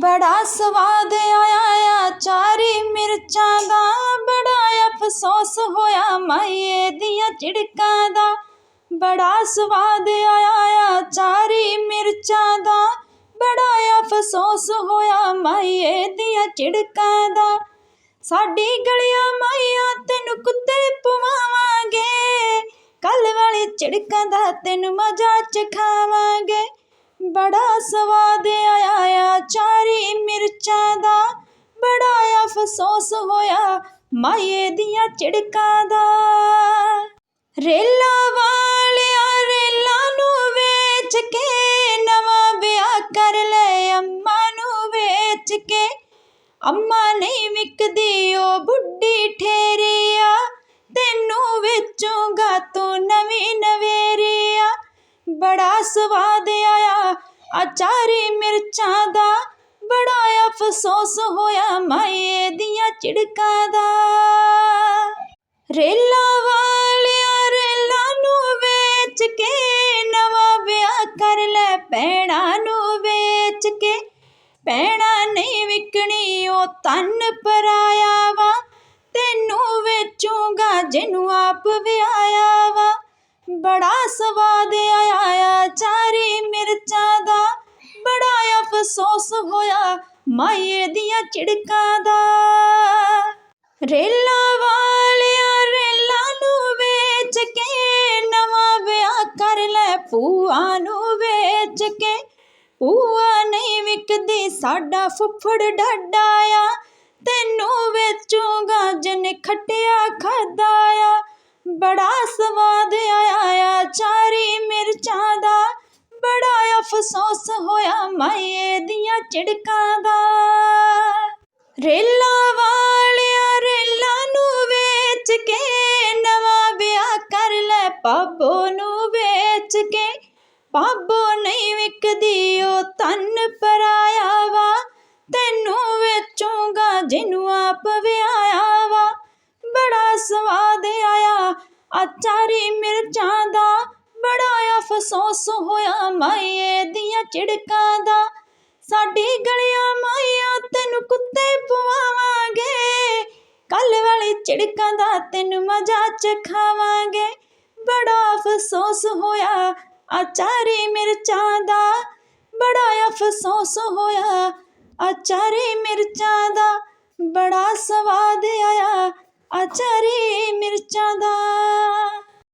ਬੜਾ ਸਵਾਦ ਆਇਆ ਚਾਰੀ ਮਿਰਚਾਂ ਦਾ ਬੜਾ ਅਫਸੋਸ ਹੋਇਆ ਮਾਈਏ ਦੀਆਂ ਝਿੜਕਾਂ ਦਾ। ਬੜਾ ਸਵਾਦ ਆਇਆ ਚਾਰੀ ਮਿਰਚਾਂ ਦਾ ਬੜਾ ਅਫਸੋਸ ਹੋਇਆ ਮਾਈਏ ਦੀਆਂ ਝਿੜਕਾਂ ਦਾ। ਸਾਡੀ ਗਲੀਆਂ ਮਾਈਆਂ ਤੈਨੂੰ ਕੁੱਤੇ ਪਵਾਵਾਂਗੇ, ਕੱਲ ਵਾਲੀ ਝਿੜਕਾਂ ਦਾ ਤੈਨੂੰ ਮਜ਼ਾ ਚਖਾਵਾਂਗੇ। ਬੜਾ ਸਵਾਦ ਮਿਰਚਾਂ ਦਾ ਬੜਾ ਅਫਸੋਸ ਹੋਇਆ, ਮਾਏ ਦੀਆਂ ਝਿੜਕਾਂ ਦਾ। ਰੇਲਾ ਵਾਲਿਆ ਰੇਲਾ ਨੂੰ ਵੇਚ ਕੇ ਨਵਾਂ ਵਿਆਹ ਕਰ ਲੈ ਅੰਮਾ ਨੂੰ ਵੇਚ ਕੇ। ਅੰਮਾ ਨਹੀਂ ਵਿਕਦੀ ਉਹ ਬੁੱਢੀ ਠੇਰੀਆ, ਤੈਨੂੰ ਵੇਚੂਗਾ ਤੂੰ ਨਵੀਂ ਨਵੇਰੀਆ। ਬੜਾ ਸਵਾਦ ਆਇਆ ਅਚਾਰੀ ਮਿਰਚਾਂ ਦਾ ਅਫਸੋਸ ਹੋਇਆ ਮਾਏ ਦੀਆਂ ਝਿੜਕਾਂ ਦਾ। ਰੇਲਾ ਵਾਲਿਆ ਰੇਲਾ ਨੂੰ ਵੇਚ ਕੇ ਨਵਾਂ ਵਿਆਹ ਕਰ ਲੈ ਪੈਣਾ ਨੂੰ ਵੇਚ ਕੇ। ਪੈਣਾ ਨਹੀਂ ਵਿਕਣੀ ਉਹ ਤਨ ਪਰਾਇਆ ਵਾ, ਤੈਨੂੰ ਵੇਚੂਗਾ ਜਿਹਨੂੰ ਆਪ ਵਿਆਹਿਆ ਵਾ। ਬੜਾ ਸਵਾਦ ਆਇਆ ਚਾਰੀ ਮਿਰਚਾਂ ਦਾ, ਬੜਾ ਅਫਸੋਸ ਹੋਇਆ ਮਾਏ ਦੀਆਂ ਝਿੜਕਾਂ ਦਾ। ਰੇਲਾ ਵਾਲਿਆ ਰੇਲਾ ਨੂੰ ਵੇਚ ਕੇ ਨਵਾਂ ਵਿਆਹ ਕਰ ਲੈ ਪੂਆ ਨੂੰ ਵੇਚ ਕੇ। ਪੂਆ ਨਹੀਂ ਵਿਕਦੀ, ਸਾਡਾ ਫੁੱਫੜ ਡਾਡਾ ਆ। ਤੈਨੂੰ ਵੇਚੂਗਾ, ਜਨ ਖਟਿਆ ਖਾਦਾ ਆ। ਬੜਾ ਸਵਾਦ ਮਾਏ ਦੀਆਂ ਝਿੜਕਾਂ ਦਾ। ਰੇਲਾ ਵਾਲਿਆ ਰੇਲਾ ਨੂੰ ਵੇਚ ਕੇ ਨਵਾਂ ਵਿਆਹ ਕਰ ਲੈ ਪਾਬੋ ਨੂੰ ਵੇਚ ਕੇ। ਪਾਬੋ ਨਹੀਂ ਵਿਕਦੀ, ਉਹ ਤਨ ਪਰਾਇਆ ਵਾ। ਤੈਨੂੰ ਵੇਚੂਗਾ, ਜਿਹਨੂੰ ਆਪ ਵਿਆਹਿਆ ਵਾ। ਬੜਾ ਸਵਾਦ ਆਇਆ ਅਚਾਰੀ ਮਿਰਚਾਂ ਦਾ, ਬੜਾ ਅਫਸੋਸ ਹੋਇਆ ਮਾਏ ਦੀਆਂ ਝਿੜਕਾਂ ਦਾ। ਸਾਡੀ ਗਲੀਆਂ ਮਾਈਆਂ, ਤੈਨੂੰ ਕੁੱਤੇ ਪਵਾਵਾਂਗੇ। ਕੱਲ ਵਾਲੀ ਝਿੜਕਾਂ ਦਾ ਤੈਨੂੰ ਮਜ਼ਾ ਚਖਾਵਾਂਗੇ। ਬੜਾ ਅਫਸੋਸ ਹੋਇਆ ਆਚਾਰੀ ਮਿਰਚਾਂ ਦਾ। ਬੜਾ ਅਫਸੋਸ ਹੋਇਆ ਆਚਾਰੀ ਮਿਰਚਾਂ ਦਾ। ਬੜਾ ਸਵਾਦ ਆਇਆ ਅਚਾਰੀ ਮਿਰਚਾਂ ਦਾ।